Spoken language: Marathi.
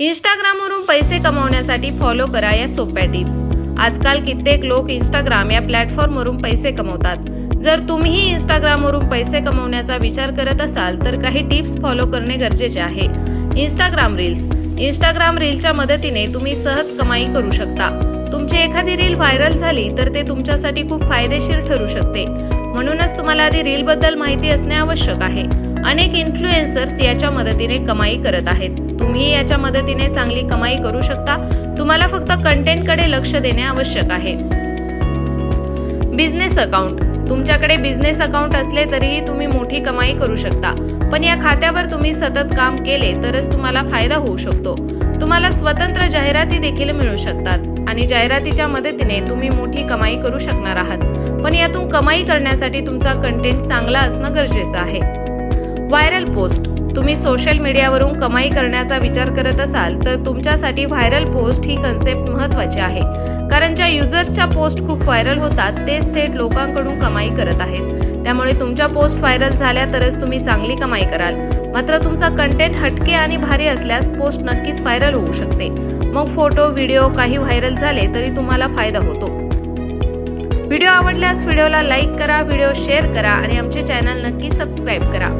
इंस्टाग्रामवरून पैसे कमवण्यासाठी फॉलो करा या सोप्या टिप्स आजकाल कित्येक लोक इंस्टाग्राम या प्लॅटफॉर्मवरून पैसे कमवतात. जर तुम्हीही इंस्टाग्रामवरून पैसे कमवण्याचा विचार करत असाल तर काही टिप्स फॉलो करणे गरजेचे आहे. इंस्टाग्राम रील्स इंस्टाग्राम रीलच्या मदतीने तुम्ही सहज कमाई करू शकता. तुमची एखादी रील व्हायरल झाली तर ते तुमच्यासाठी खूप फायदेशीर ठरू शकते. म्हणूनच तुम्हाला आधी रील बद्दल माहिती असणे आवश्यक आहे. अनेक इन्फ्लुएन्सर्स याच्या मदतीने कमाई करत आहेत. तुम्ही याच्या मदतीने चांगली कमाई करू शकता. तुम्हाला फक्त कंटेंटकडे लक्ष देणे आवश्यक आहे. Business account. तुमच्याकडे बिझनेस अकाउंट असले तरीही तुम्ही मोठी कमाई करू शकता. पण या खात्यावर तुम्ही सतत काम केले तरच तुम्हाला फायदा होऊ शकतो. तुम्हाला स्वतंत्र जाहिराती देखील मिळू शकतात आणि जाहिरातीच्या मदतीने तुम्ही मोठी कमाई करू शकणार आहात. पण यातून कमाई करण्यासाठी तुमचा कंटेंट चांगला असणं गरजेचं आहे. व्हायरल पोस्ट तुम्ही सोशल मीडियावरून कमाई करण्याचा विचार करत असाल तर तुमच्यासाठी व्हायरल पोस्ट ही कन्सेप्ट महत्वाची आहे. कारण ज्या युजर्सच्या पोस्ट खूप व्हायरल होतात तेच थेट लोकांकडून कमाई करत आहेत. त्यामुळे तुमच्या पोस्ट व्हायरल झाल्या तरच तुम्ही चांगली कमाई कराल. मात्र तुमचा कंटेंट हटके आणि भारी असल्यास पोस्ट नक्कीच व्हायरल होऊ शकते. मग फोटो व्हिडिओ काही व्हायरल झाले तरी तुम्हाला फायदा होतो. व्हिडिओ आवडल्यास व्हिडिओला लाईक करा व्हिडिओ शेअर करा आणि आमचे चॅनल नक्की सबस्क्राईब करा.